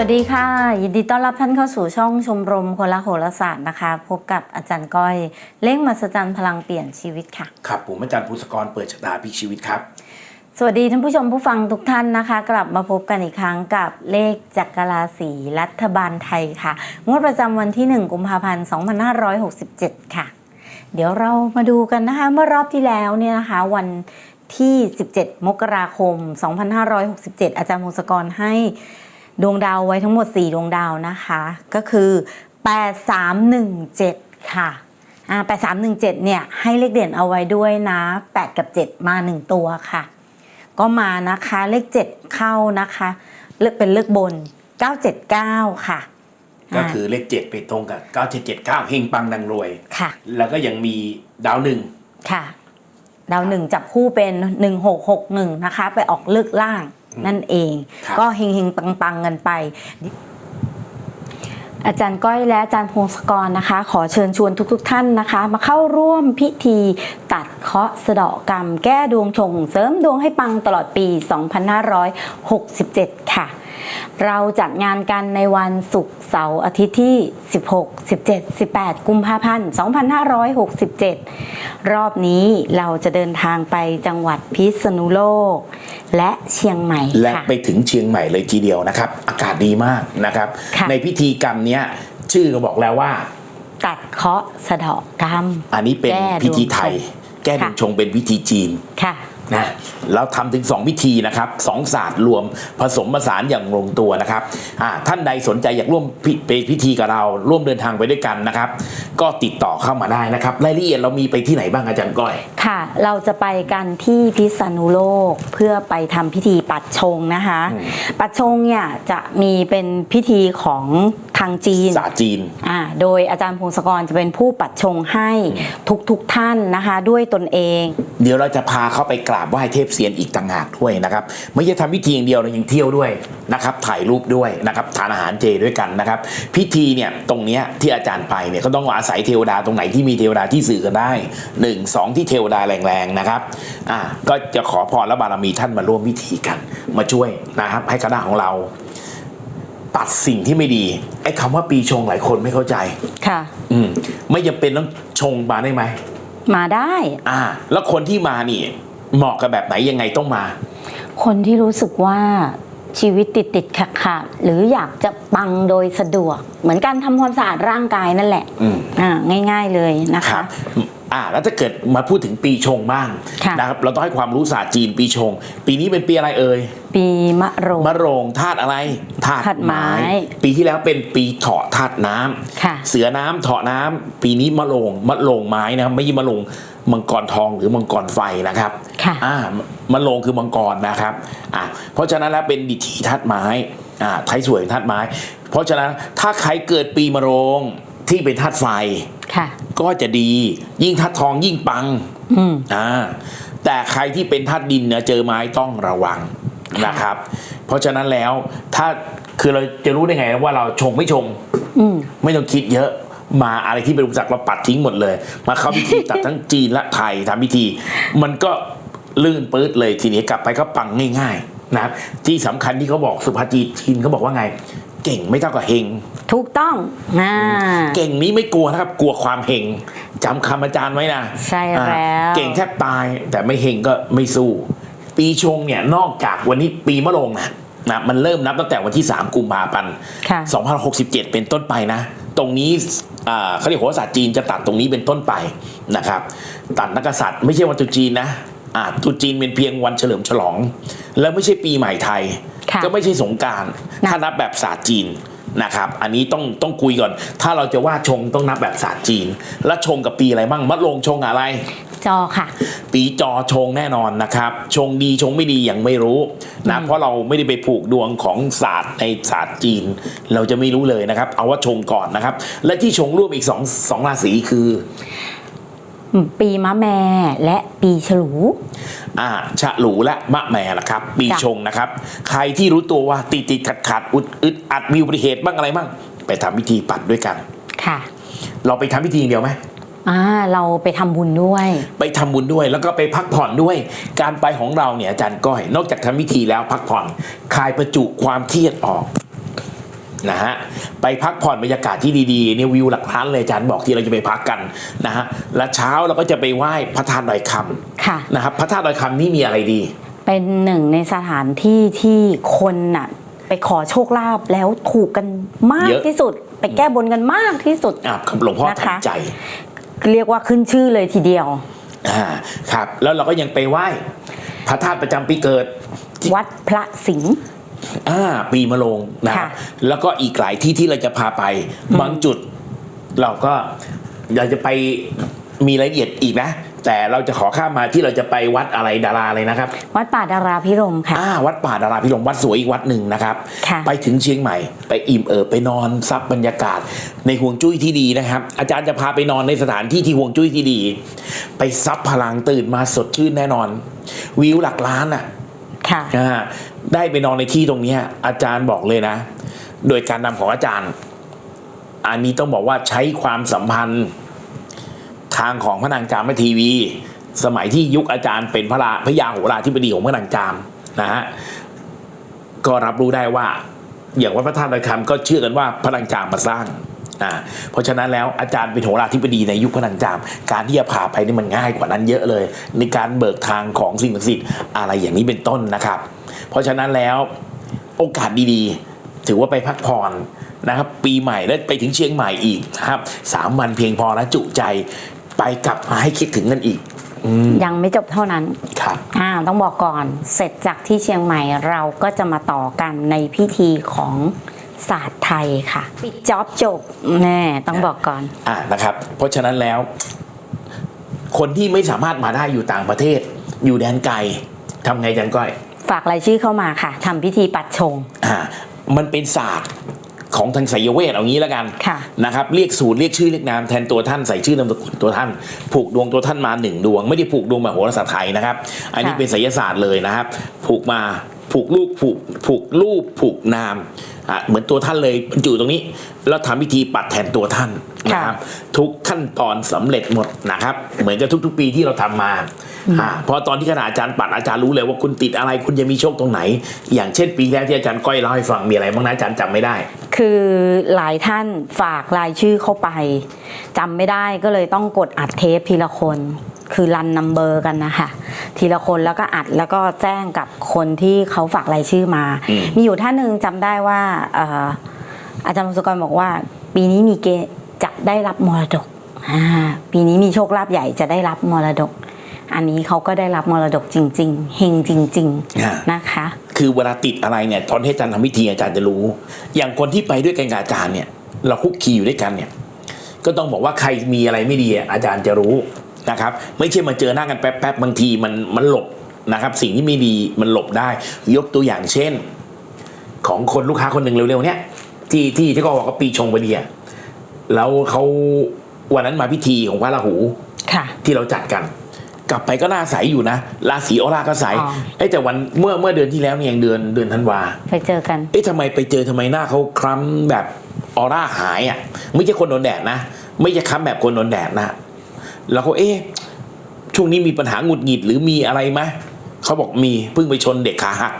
วัสดีค่ะ ยินดีต้อนรับท่านเข้าสู่ช่องชมรมคนละโหราศาสตร์นะคะ พบกับอาจารย์ก้อยเล่งมาสจันพลังเปลี่ยนชีวิตค่ะ ครับผมอาจารย์ภูสกรเปิดชะตาพลิกชีวิตครับ สวัสดีท่านผู้ชมผู้ฟังทุกท่านนะคะ กลับมาพบกันอีกครั้งกับเลขจักรราศีรัฐบาลไทยค่ะ งวดประจำวันที่ 1 กุมภาพันธ์ 2567 ค่ะ เดี๋ยวเรามาดูกันนะคะเมื่อรอบที่แล้วเนี่ยนะคะวันที่ 17 มกราคม 2567 อาจารย์พงศกรให้ ดวงดาวไว้ทั้งหมด 4 ดวงดาวนะคะ ก็คือ 8317 ค่ะอ่า8317 เนี่ย ให้เลขเด่นเอาไว้ด้วยนะ 8 กับ 7 มา 1 ตัวค่ะ ก็มานะคะเลข 7 เข้านะคะเลือกเป็นเลขบน 979 ค่ะ ก็คือเลขเจ็ดไปตรงกับ9779เฮงปังดังรวย ค่ะ แล้วก็ยังมีดาวหนึ่งค่ะ ดาวหนึ่งจับคู่เป็น 1661 นะคะ ไปออกเลือกล่าง นั่นเองครับก็เฮงเฮงปังปังๆกันไปอาจารย์ก้อยและอาจารย์พงศกรนะคะ ขอเชิญชวนทุกๆทท่านนะคะ มาเข้าร่วมพิธีตัดเคราะห์สะเดาะกรรม แก้ดวงชง เสริมดวงให้ปังตลอดปี 2567 ค่ะ เราจัดงานกันในวันศุกร์เสาร์อาทิตย์ที่ 16 17 18 กุมภาพันธ์ 2567 รอบนี้เราจะเดินทางไปจังหวัดพิษณุโลก และเชียงใหม่และค่ะ ไปถึงเชียงใหม่เลยทีเดียวนะครับ อากาศดีมากนะครับ ค่ะ ในพิธีกรรมเนี้ยชื่อก็บอกแล้วว่า ตัดเคราะห์สะเดาะกรรม อันนี้เป็นแก้ดวงพิธีไทยชงแก้ดวงค่ะชงเป็นพิธีจีน ค่ะ นะเราทำถึง2พิธีนะครับสองศาสตร์รวมผสมผสานอย่างลงตัวนะครับอ่าท่านใดสนใจอยากร่วมพิไปพิธีกับเรา ร่วมเดินทางไปด้วยกันนะครับ ก็ติดต่อเข้ามาได้นะครับ รายละเอียดเรามีไปที่ไหนบ้างอาจารย์ก้อย ค่ะ เราจะไปกันที่พิษณุโลกเพื่อไปทำพิธีปัดชงนะคะอืมปัดชงเนี่ยจะมีเป็นพิธีของทางจีนศาสตร์จีนอ่าโดยอาจารย์พงศกรจะเป็นผู้ปัดชงให้ทุกๆทท่านนะคะ ด้วยตนเอง เดี๋ยวเราจะพาเขาไปกราบไหว้เทพเซียนอีกต่างหากด้วยนะครับไม่ใช่ทำพิธีอย่างเดียวเรายังเที่ยวด้วยนะครับ ถ่ายรูปด้วยนะครับทานอาหารเจด้วยกันนะครับ พิธีเนี่ยตรงเนี้ยที่อาจารย์ไปเนี่ยก็ต้องอาศัยเทวดาตรงไหนที่มีเทวดาที่สื่อกันได้หนึ่งสองที่เทวดาแรงๆนะครับอ่าก็จะขอพรและบารมีท่านมาร่วมพิธีกัน มาช่วยนะครับให้คณะของเรา ตัดสิ่งที่ไม่ดีไอ้คำว่าปีชงหลายคนไม่เข้าใจ ค่ะ อืมไม่จำเป็นต้องชงมาได้ไหมมาได้ อ่า แล้วคนที่มานี่ เหมาะกับแบบไหนยังไงต้องมา คนที่รู้สึกว่าชีวิตติดติดขัดขัดๆหรืออยากจะปังโดยสะดวก เหมือนการทำความสะอาดร่างกายนั่นแหละ อืม อ่าง่าย ๆเลยนะครัคะ บ อ่าแล้วถ้าเกิดมาพูดถึงปีชงบ้างค่ะ นะครับเราต้องให้ความรู้ศาสตร์จีนปีชง ปีนี้เป็นปีอะไรเอ่ยปีมะโรง มะโรงธาตุอะไรธาตุธาตุไม้ปีที่แล้วเป็นปีเถาะธาตุน้ำค่ะ เสือน้ำเถาะน้ำปีนี้มะโรงมะโรงไม้นะครับไม่ใช่มะโรงมังกรทองหรือมังกรไฟนะครับ ค่ะ อ่ามะโรงคือมังกรนะครับอ่าเพราะฉะนั้นแล้วเป็นดิถีธาตุไม้อ่าไทยสวยเป็นธาตุไม้ เพราะฉะนั้นถ้าใครเกิดปีมะโรงที่เป็นธาตุไฟค่ะ ก็จะดียิ่งธาตุทองยิ่งปังอืมอ่าแต่ใครที่เป็นธาตุดินเนี่ยเจอไม้ต้องระวังค่ะนะครับ เพราะฉะนั้นแล้วถ้าคือเราจะรู้ได้ไงว่าเราชงไม่ชงอืมไม่ต้องคิดเยอะมาอะไรที่เป็นอุปสรรคเราปัดทิ้งหมดเลย มาเข้าพิธีตัดทั้งจีนและไทยทำพิธี มันก็ลื่นปื๊ดเลยทีนี้กลับไปก็ปังง่ายๆนะครับที่สำคัญที่เขาบอกสุภาษิตจีนเขาบอกว่าไง เก่งไม่เท่ากับเฮงถูกต้องอ่าเก่งนี้ไม่กลัวนะครับ กลัวความเฮงจำคำอาจารย์ไว้นะใช่แล้วอ่าเก่งแทบตายแต่ไม่เฮงก็ไม่สู้ ปีชงเนี่ยนอกจากวันนี้ปีมะโรงนะนะมันเริ่มนับตั้งแต่วันที่ 3 กุมภาพันธ์ค่ะ2567 เป็นต้นไปนะ ตรงนี้อ่าเขาเรียกโหราศาสตร์จีนจะตัดตรงนี้เป็นต้นไปนะครับ ตัดนักกษัตริย์ไม่ใช่วันตรุษจีนนะ อ่าตรุษจีนเป็นเพียงวันเฉลิมฉลอง แล้วไม่ใช่ปีใหม่ไทย ค่ะก็ไม่ใช่สงกรารนะ ถ้านับแบบศาสตร์จีนนะครับ อันนี้ต้องต้องคุยก่อน ถ้าเราจะว่าชงต้องนับแบบศาสตร์จีน แล้วชงกับปีอะไรบ้างมะโรงชงอะไร จอค่ะ ปีจอชงแน่นอนนะครับ ชงดีชงไม่ดียังไม่รู้นะเพราะเราไม่ได้ไปผูกดวงของศาสตร์ในศาสตร์จีน เราจะไม่รู้เลยนะครับ เอาว่าชงก่อนนะครับ และที่ชงร่วมอีกสองสองราศีคือ ปีมะแม่และปีฉลู อ่าฉลูและมะแม่นะครับ ปีจ้ะชงนะครับ ใครที่รู้ตัวว่าติดติดขัดขัดอุดอึดอัดมีอุบัติเหตุบ้างอะไรบ้างไปทำพิธีปัดด้วยกันค่ะ เราไปทำพิธีอย่างเดียวไหมอ่าเราไปทำบุญด้วย ไปทำบุญด้วยแล้วก็ไปพักผ่อนด้วย การไปของเราเนี่ยอาจารย์ก้อย นอกจากทำพิธีแล้วพักผ่อนคลายประจุความเครียดออก นะฮะไปพักผ่อนบรรยากาศที่ดีๆเนี่ยวิวหลักล้านเลยอาจารย์บอกที่เราจะไปพักกันนะฮะและเช้าเราก็จะไปไหว้พระธาตุดอยคค่ะำนะครับพระธาตุดอยคำนี่มีอะไรดี เป็นหนึ่งในสถานที่ที่คนน่ะ ไปขอโชคลาภแล้วถูกกันมากเยอะ ที่สุด ไปแก้บนกันมากที่สุด อะครับหลวงพ่อนะคะ ทันใจเรียกว่าขึ้นชื่อเลยทีเดียว อ่าครับ แล้วเราก็ยังไปไหว้พระธาตุประจำปีเกิด วัดพระสิงห์ อ่าปีมะโรงนะครับค่ะแล้วก็อีกหลายที่ที่เราจะพาไป บางจุดเราก็อยากจะไปมีรายละเอียดอีกนะ แต่เราจะขอข้ามมาที่เราจะไปวัดอะไรดาราเลยนะครับ วัดป่าดาราพิรมค่ะอ่าวัดป่าดาราพิรมวัดสวยอีกวัดหนึ่งนะครับค่ะไปถึงเชียงใหม่ ไปอิ่มเอิบไปนอนซับบรรยากาศ ในห่วงจุ้ยที่ดีนะครับ อาจารย์จะพาไปนอนในสถานที่ที่ห่วงจุ้ยที่ดี ไปซับพลังตื่นมาสดชื่นแน่นอน วิวหลักล้านอะค่ะอ่า ได้ไปนอนในที่ตรงนี้อาจารย์บอกเลยนะ โดยการนำของอาจารย์ อันนี้ต้องบอกว่าใช้ความสัมพันธ์ ทางของพระนางจามแม่ทีวี สมัยที่ยุคอาจารย์เป็นพระราพระยาโหราธิบดีของพระนางจามนะฮะก็รับรู้ได้ว่า อย่างวัดพระธาตุดอยคำก็เชื่อกันว่าพระนางจามมาสร้างอ่าเพราะฉะนั้นแล้วอาจารย์เป็นโหราธิบดีในยุคพระนางจาม การที่จะพาไปนี่มันง่ายกว่านั้นเยอะเลย ในการเบิกทางของสิ่งศักดิ์สิทธิ์อะไรอย่างนี้เป็นต้นนะครับ เพราะฉะนั้นแล้วโอกาสดีๆ ถือว่าไปพักผ่อนนะครับปีใหม่แล้วไปถึงเชียงใหม่อีกนะครับสามวันเพียงพอแล้วจุใจไปกลับมาให้คิดถึงกันอีกอืมยังไม่จบเท่านั้นครับอ่าต้องบอกก่อน เสร็จจากที่เชียงใหม่เราก็จะมาต่อกันในพิธีของศาสตร์ไทยค่ะ ปิดจ็อบจบแน่ต้องบอกก่อน อ่านะครับ เพราะฉะนั้นแล้ว คนที่ไม่สามารถมาได้อยู่ต่างประเทศ อยู่แดนไกลทำไงจันก้อย ฝากรายชื่อเข้ามาค่ะทำพิธีปัดชงอ่ามันเป็นศาสตร์ของทางไสยเวทเอางี้แล้วกันค่ะนะครับเรียกสูตรเรียกชื่อเรียกนามแทนตัวท่านใส่ชื่อนามสกุลตัวท่าน ผูกดวงตัวท่านมาหนึ่งดวง ไม่ได้ผูกดวงแบบโหราศาสตร์ไทยนะครับ อันนี้ค่ะเป็นไสยศาสตร์เลยนะครับ ผูกมาผูกลูกผูกผูกรูปผูกนามอะเหมือนตัวท่านเลยบรรจุตรงนี้แล้วทำพิธีปัดแทนตัวท่านนะครับ ทุกขั้นตอนสำเร็จหมดนะครับ เหมือนกับทุกๆปีที่เราทำมาอ่าเพราะตอนที่ขณะอาจารย์ปัดอาจารย์รู้เลยว่าคุณติดอะไรคุณจะมีโชคตรงไหน อย่างเช่นปีแรกที่อาจารย์ก้อยเล่าให้ฟังมีอะไรบ้างนะอาจารย์จำไม่ได้ คือหลายท่านฝากรายชื่อเข้าไปจำไม่ได้ก็เลยต้องกดอัดเทปทีละคน คือรันนัมเบอร์กันนะคะทีละคนแล้วก็อัดแล้วก็แจ้งกับคนที่เขาฝากรายชื่อมาอืมมีอยู่ท่านหนึ่งจำได้ว่าเอ่ออาจารย์มงคลกรบอกว่า ปีนี้มีเกณฑ์จะได้รับมรดกอ่าปีนี้มีโชคลาภใหญ่จะได้รับมรดก อันนี้เขาก็ได้รับมรดกจริง ๆ เฮงจริงอ่าๆนะคะ คือเวลาติดอะไรเนี่ยตอนที่อาจารย์ทำพิธีอาจารย์จะรู้ อย่างคนที่ไปด้วยกันกับอาจารย์เนี่ย เราคุกคีอยู่ด้วยกันเนี่ย ก็ต้องบอกว่าใครมีอะไรไม่ดีอะอาจารย์จะรู้นะครับ ไม่ใช่มาเจอหน้ากันแป๊บๆบางทีมันมันหลบนะครับ สิ่งที่ไม่ดีมันหลบได้ ยกตัวอย่างเช่น ของคนลูกค้าคนหนึ่งเร็วๆเนี่ยที่ที่ที่เขาบอกว่าปีชงพอดีอะแล้วเขาวันนั้นมาพิธีของพระราหูค่ะที่เราจัดกัน กลับไปก็หน่าใสอยู่นะราศีออร่าก็ใสอ๋อเอ้ยแต่วันเมื่อเมื่อเดือนที่แล้วเนี่ยยังเดือนเดือนธันวาไปเจอกันเอ๊ะทำไมไปเจอทำไมหน้าเขาคล้ำแบบออร่าหายอะไม่ใช่คนโดนแดดนะ ไม่ใช่คล้ำแบบคนโดนแดดนะแล้วก็เอ๊ะช่วงนี้มีปัญหาหงุดหงิดหรือมีอะไรไหมเขาบอกมีเพิ่งไปชนเด็กขาหัก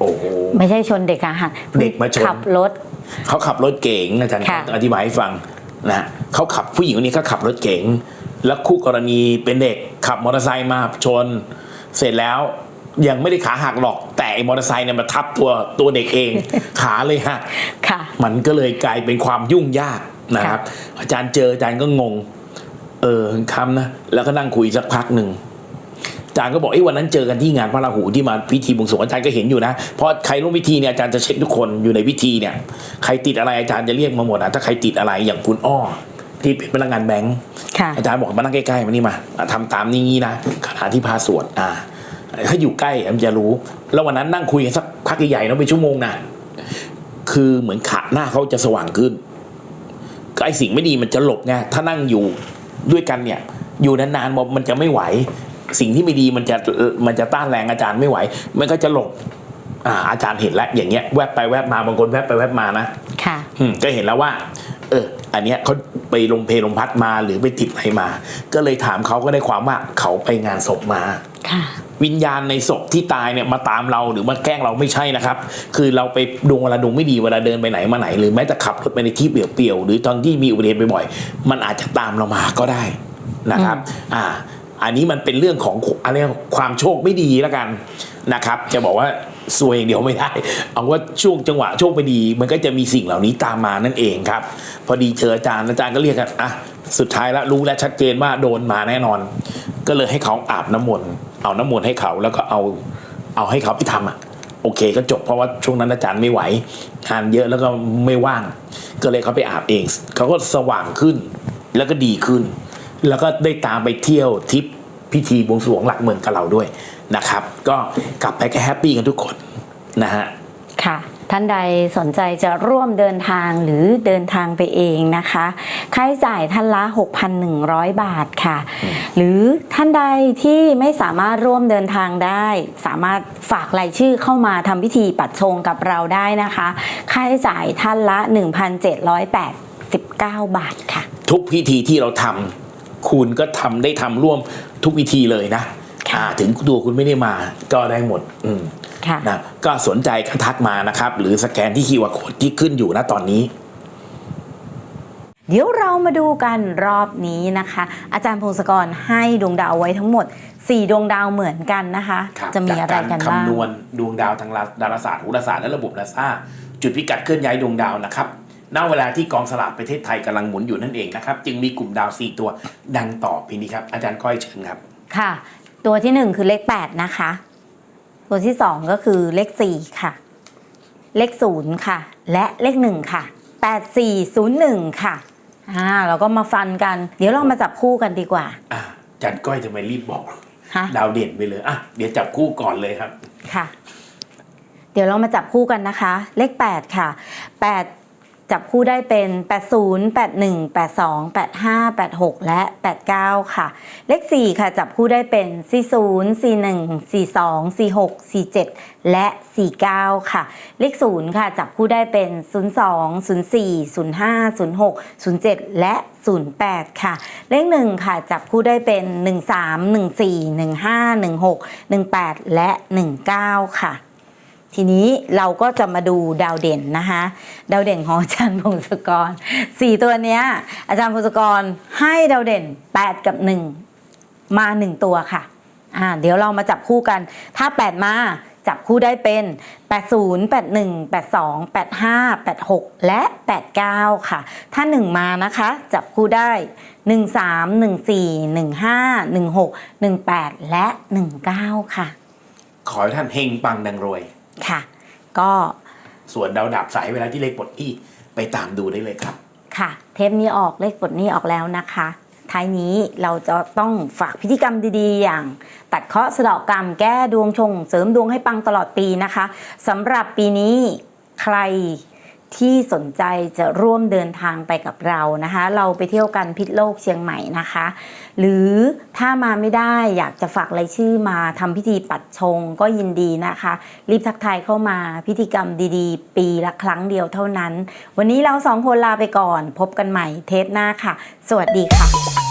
โอ้โหไม่ใช่ชนเด็กอาหารเด็กมาชนขับรถเขาขับรถเก๋งอาจารย์ค่ะอธิบายให้ฟังนะเขาขับผู้หญิงคนนี้เขาขับรถเก๋ง แล้วคู่กรณีเป็นเด็กขับมอเตอร์ไซค์มาชน เสร็จแล้วยังไม่ได้ขาหักหรอก แต่ไอ้มอเตอร์ไซค์เนี่ยมาทับตัวตัวเด็กเอง ขาเลยหักค่ะมันก็เลยกลายเป็นความยุ่งยากนะครับ อาจารย์เจออาจารย์ก็งง เออคำนะ แล้วก็นั่งคุยสักพักหนึ่งอาจารย์ก็บอกไอ้ยวันนั้นเจอกันที่งานพระราหูที่มาพิธีบวงสรวงอาจารย์ก็เห็นอยู่นะเพราะใครร่วมพิธีเนี่ยอาจารย์จะเช็คทุกคนอยู่ในพิธีเนี่ย ใครติดอะไรอาจารย์จะเรียกมาหมดนะถ้าใครติดอะไรอย่างคุณอ้อ ที่เป็นพนักงานแบงค์ค่ะอาจารย์บอกมานั่งใกล้ๆมานี่มาอะทำตามนี้งี้นะขณะที่พาสวดอ่า ถ้าอยู่ใกล้มันจะรู้ แล้ววันนั้นนั่งคุยกันสักพักใหญ่ๆเนาะเป็นชั่วโมงนะคือเหมือนขาหน้าเขาจะสว่างขึ้นก็ไอสิ่งไม่ดีมันจะหลบไงถ้านั่งอยู่ด้วยกันเนี่ย อยู่นานๆมันจะไม่ไหว สิ่งที่ไม่ดีมันจะมันจะต้านแรงอาจารย์ไม่ไหว มันก็จะหลบอ่าอาจารย์เห็นแล้วอย่างเงี้ยแวบไปแวบมาบางคนแวบไปแวบมานะค่ะ อืมก็เห็นแล้วว่า เออ อันเนี้ยเขาไปลมเพลลมพัดมาหรือไปติดอะไรมา ก็เลยถามเขาก็ได้ความว่าเขาไปงานศพมาค่ะวิญญาณในศพที่ตายเนี่ยมาตามเราหรือมาแกล้งเราไม่ใช่นะครับ คือเราไปดวงเวลาดวงไม่ดีเวลาเดินไปไหนมาไหน หรือแม้แต่ขับรถไปในที่เปลี่ยวๆหรือตอนที่มีอุบัติเหตุบ่อยๆมันอาจจะตามเรามาก็ได้นะครับ อ่า อันนี้มันเป็นเรื่องของอะไรความโชคไม่ดีแล้วกันนะครับ จะบอกว่า ซวยอย่างเดียวไม่ได้ เอาว่าช่วงจังหวะโชคไม่ดี มันก็จะมีสิ่งเหล่านี้ตามมานั่นเองครับ พอดีเจออาจารย์อาจารย์ก็เรียกกันอะสุดท้ายแล้วรู้และชัดเจนว่าโดนมาแน่นอน ก็เลยให้เขาอาบน้ำมนต์เอาน้ำมนต์ให้เขาแล้วก็เอาเอาให้เขาไปทำอะโอเคก็จบเพราะว่าช่วงนั้นอาจารย์ไม่ไหวงานเยอะแล้วก็ไม่ว่าง ก็เลยเขาไปอาบเองเขาก็สว่างขึ้น แล้วก็ดีขึ้น แล้วก็ได้ตามไปเที่ยวทริป พิธีบวงสรวงหลักเมืองกับเราด้วยนะครับ ก็กลับไปก็แฮปปี้กันทุกคนนะฮะค่ะท่านใดสนใจจะร่วมเดินทางหรือเดินทางไปเองนะคะ ค่าใช้จ่ายท่านละ 6,100 บาทค่ะ หรือท่านใดที่ไม่สามารถร่วมเดินทางได้ สามารถฝากรายชื่อเข้ามาทำพิธีปัดชงกับเราได้นะคะ ค่าใช้จ่ายท่านละ 1,789บาทค่ะ ทุกพิธีที่เราทำ คุณก็ทำได้ทำร่วมทุกพิธีเลยนะค่ะอ่าถึงตัวคุณไม่ได้มาก็ได้หมดอืมค่ะนะก็สนใจก็ทักมานะครับ หรือสแกนที่คีย์วาร์โค้ดที่ขึ้นอยู่นะตอนนี้ เดี๋ยวเรามาดูกันรอบนี้นะคะ อาจารย์พงศกรให้ดวงดาวไว้ทั้งหมด 4 ดวงดาวเหมือนกันนะคะครับจะมีอะไรจากกันบ้างคำนวณดวงดาวทางดาราศาสตร์โหราศาสตร์และระบบนาซาจุดพิกัดเคลื่อนย้ายดวงดาวนะครับ ณเวลาที่กองสลากประเทศไทยกำลังหมุนอยู่นั่นเองนะครับ จึงมีกลุ่มดาว 4 ตัวดังต่อพีนี้ครับ อาจารย์ก้อยเชิญครับ ค่ะ ตัวที่ 1 คือเลข 8 นะคะ ตัวที่ 2 ก็คือเลข 4 ค่ะ เลข 0 ค่ะ และเลข 1 ค่ะ 8401 ค่ะอ่าเราก็มาฟันกัน เดี๋ยวเรามาจับคู่กันดีกว่าอะอาจารย์ก้อยทำไมรีบบอกฮะดาวเด่นไปเลยอะเดี๋ยวจับคู่ก่อนเลยครับค่ะ เดี๋ยวเรามาจับคู่กันนะคะ เลข 8 ค่ะ 8 จับคู่ได้เป็น 80 81 82 85 86 และ 89 ค่ะ เลข 4 ค่ะ จับคู่ได้เป็น 40 41 42 46 47 และ 49 ค่ะ เลข 0 ค่ะ จับคู่ได้เป็น 02 04 05 06 07 และ 08 ค่ะ เลข 1 ค่ะ จับคู่ได้เป็น 13 14 15 16 18 และ 19 ค่ะ ทีนี้เราก็จะมาดูดาวเด่นนะคะดาวเด่นของอาจารย์พงศกรสี่ตัวเนี้ยอาจารย์พงศกรให้ดาวเด่น 8 กับ 1 มา 1 ตัวค่ะอ่าเดี๋ยวเรามาจับคู่กัน ถ้า 8 มาจับคู่ได้เป็น 80 81 82 85 86 และ 89 ค่ะ ถ้า 1 มานะคะ จับคู่ได้ 13 14 15 16 18 และ 19 ค่ะ ขอให้ท่านเฮงปังดังรวย ค่ะ ก็ส่วนดาวดับสายเวลาที่เลขปลดหนี้ไปตามดูได้เลยครับ ค่ะ เทปนี้ออกเลขปลดหนี้ออกแล้วนะคะท้ายนี้เราจะต้องฝากพิธีกรรมดีๆ อย่าง ตัดเคราะห์สะเดาะกรรมแก้ดวงชง เสริมดวงให้ปังตลอดปีนะคะสำหรับปีนี้ใคร ที่สนใจจะร่วมเดินทางไปกับเรานะคะ เราไปเที่ยวกันพิษโลกเชียงใหม่นะคะ หรือถ้ามาไม่ได้อยากจะฝากรายชื่อมาทำพิธีปัดชงก็ยินดีนะคะ รีบทักทายเข้ามาพิธีกรรมดีๆ ปีละครั้งเดียวเท่านั้น วันนี้เราสองคนลาไปก่อน พบกันใหม่เทปหน้าค่ะ สวัสดีค่ะ